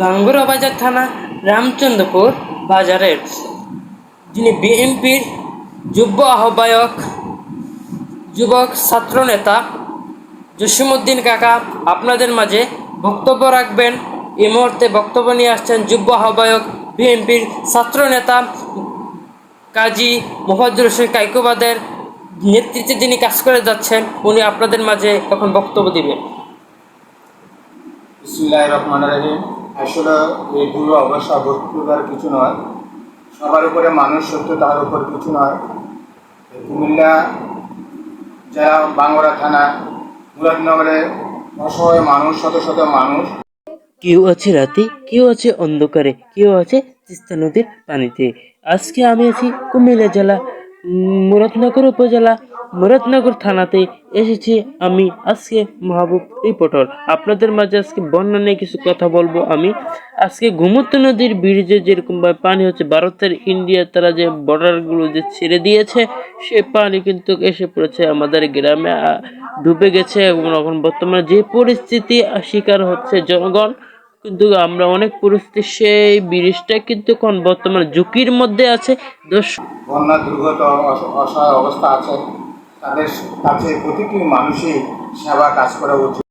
গাঙ্গুরা বাজার থানা, রামচন্দ্রপুর বাজারের। যিনি বিএনপির যুব আহ্বায়ক, যুবক ছাত্রনেতা জসিমুদ্দিন কাকা, আপনাদের মাঝে বক্তব্য রাখবেন। এই মুহূর্তে বক্তব্য নিয়ে আসছেন যুব আহ্বায়ক, বিএনপির ছাত্রনেতা কাজী মোফাজ্জুল হোসেন কাইকুবাদের নেতৃত্বে যিনি কাজ করে যাচ্ছেন, উনি আপনাদের মাঝে এখন বক্তব্য দিবেন। রহমান রহিম। আসলে এগুলো অবশ্য বস্তুতার কিছু নয়। সবার উপরে মানুষ সত্য তার উপর কিছু নয়। কুমিল্লা জেলা বাংলা থানা মুরাদনগরে অসহায় মানুষ, শত শত মানুষ। কেউ আছে রাতে, কেউ আছে অন্ধকারে, কেউ আছে তিস্তা নদীর পানিতে। আজকে আমি আছি কুমিল্লা জেলা মুরাদনগর উপজেলা। মুরাদনগর থানাতে এসেছি আমি আজকে মাহবুব রিপোর্টার। আপনাদের মাঝে আজকে বন্যা নিয়ে কিছু কথা বলব আমি। আজকে ঘুমন্ত নদীর ব্রিজে যেরকমভাবে পানি হচ্ছে, ভারতের ইন্ডিয়া তারা যে বর্ডারগুলো যে ছেড়ে দিয়েছে, সে পানি কিন্তু এসে পড়েছে আমাদের গ্রামে ডুবে গেছে এখন বর্তমানে যে পরিস্থিতি শিকার হচ্ছে জনগণ, কিন্তু আমরা অনেক পরিস্থিতি, সেই ব্রিজটা কিন্তু এখন বর্তমানে ঝুঁকির মধ্যে আছে। বন্যা দুর্গত অসহায় অবস্থা আছে। তাদের কাছে প্রতিটি মানুষই সেবা কাজ করা উচিত।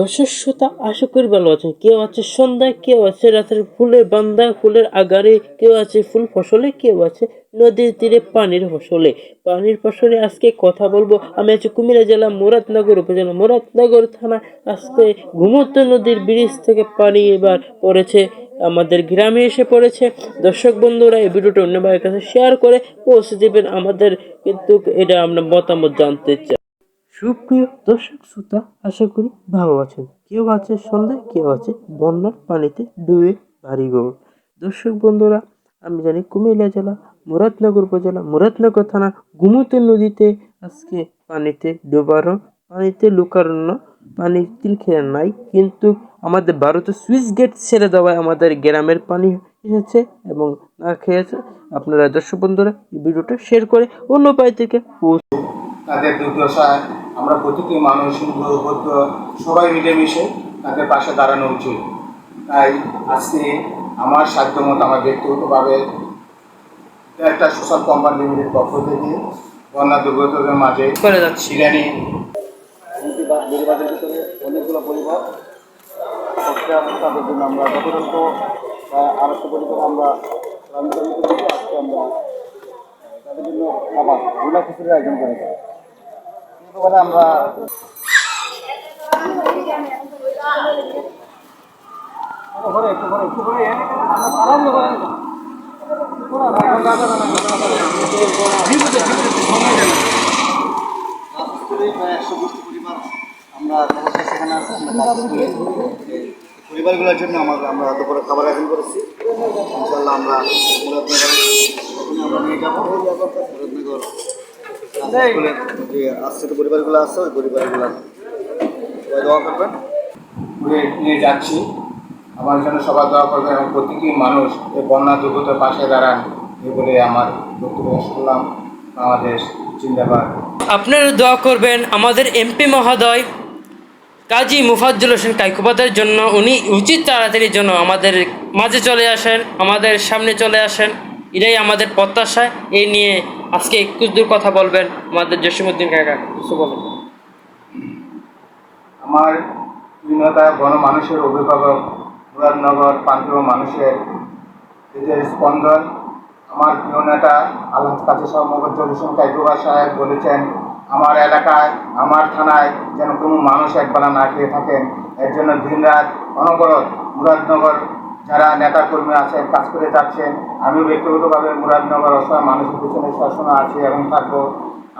দর্শক শ্রোতা, আশা করি ভালো কেউ আছে সন্ধ্যায়, কেউ আছে রাতের ফুলের বান্দা, ফুলের আগারে, কেউ আছে ফুল ফসলে, কেউ আছে নদীর তীরে পানির ফসলে। পানির ফসলে আজকে কথা বলব। আমি আছি কুমিল্লা জেলা মুরাদনগর উপজেলা। মুরাদনগর থানা আজকে ঘুমন্ত নদীর ব্রিজ থেকে পানি এবার পড়েছে। আমাদের গ্রামে এসে পড়েছে। দর্শক বন্ধুরা, এই ভিডিওটা অন্য ভাইয়ের কাছে শেয়ার করে পৌঁছে দেবেন। আমাদের কিন্তু এটা আমরা মতামত জানতে চাই। সুপ্রিয় দর্শক শ্রোতা, আশা করি ভালো আছেন। কেউ আছে সন্ধ্যায়, কেউ আছে বন্যার পানিতে ডুবে বাড়িঘর দর্শক বন্ধুরা, আমি জানি কুমিল্লা জেলা, মুরাদনগর উপজেলা, মুরাদনগর থানা, গুমতি নদীতে আজকে পানিতে ডোবানো পানিতে লুকানো পানি তিল খেয়ে নাই কিন্তু আমাদের ভারতে সুইচ গেট ছেড়ে দেওয়ায় আমাদের গ্রামের পানি এসেছে এবং না খেয়েছে। আপনারা দর্শক বন্ধুরা এই ভিডিওটা শেয়ার করে অন্য পাই থেকে পৌঁছে তাদের দুর্দশায় আমরা প্রতিটি মানুষ সবাই মিলেমিশে তাদের পাশে দাঁড়ানো উচিত। তাই আজকে আমার সাধ্য মতো আমার ব্যক্তিগতভাবে একটা সোশ্যাল কোম্পানি লিমিটেড পক্ষ থেকে বন্যা দুর্গতদের মাঝে করে যাচ্ছি। বেড়িবাঁধের ভিতরে অনেকগুলো পরিবার। তাদের জন্য আমরা যথাযথ আড়াইশো পরিবার আমরা আজকে আমরা তাদের জন্য খাবারগুলা খিচুড়ির আয়োজন করেছি এই আমরা একটু করে একটু করে একটু করে আমরা আরাম করে একশো বস্তি পরিবার আমরা খবরটা সেখানে আছে আমরা পরিবারগুলোর জন্য আমার আমরা দুপুরে খাবার আয়োজন করেছি। ইনশাল্লাহ আমরা মুরাদনগর প্রথমে আমরা নিয়ে যাব। মুরাদনগর স্কুলের যে আশ্রিত পরিবারগুলো আছে ওই পরিবারগুলো সবাই দোয়া করবেন। ঘুরে নিয়ে যাচ্ছি। আমার জন্য সবাই দোয়া করবে এবং প্রতিটি মানুষ এই বন্যা দুর্গতের পাশে দাঁড়ান এই বলে আমার বক্তব্য শেষ করলাম। বাংলাদেশ জিন্দাবাদ। আপনারা দোয়া করবেন আমাদের এমপি মহোদয়। কাজী মুফাজ্জুল হোসেন কাইকুবাদের জন্য, উনি উচিত তাড়াতাড়ির জন্য আমাদের মাঝে চলে আসেন, আমাদের সামনে চলে আসেন। এটাই আমাদের প্রত্যাশা। এই নিয়ে আজকে একটু দূর কথা বলবেন আমাদের জসিমুদ্দিন কাকা। কিছু বলেন। আমার বিনতা গণমানুষের অভিভাবক, মুরাদনগর প্রান্তীয় মানুষের এদের স্পন্দন। আমার প্রিয় নেতা আল্লাহ কাছে সর্বজ্জল হোসেন কাইকুবা সাহেব বলেছেন আমার এলাকায়, আমার থানায় যেন কোনো মানুষ একবেলা না খেয়ে থাকেন, এর জন্য দিনরাত অনবরত মুরাদনগর যারা নেতাকর্মী আছেন কাজ করে যাচ্ছেন আমি ব্যক্তিগতভাবে মুরাদনগর অসহায় মানুষের পিছনে সবসময় আছি এবং থাকব।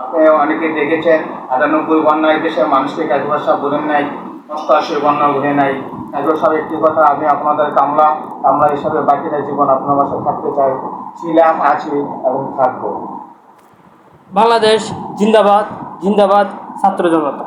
আপনি অনেকে দেখেছেন, আটানব্বই বন্যায় দেশের মানুষকে কাজবার সাহেব বলেন নাই, অষ্টআশি বন্যা ঘুরে নাই। সাহেব একটি কথা, আমি আপনাদের কামলা কামলা হিসাবে বাকিটা জীবন আপনার বাসায় থাকতে চাই। ছিলাম, আছি এবং থাকব। বাংলাদেশ জিন্দাবাদ জিন্দাবাদ ছাত্র জনতা।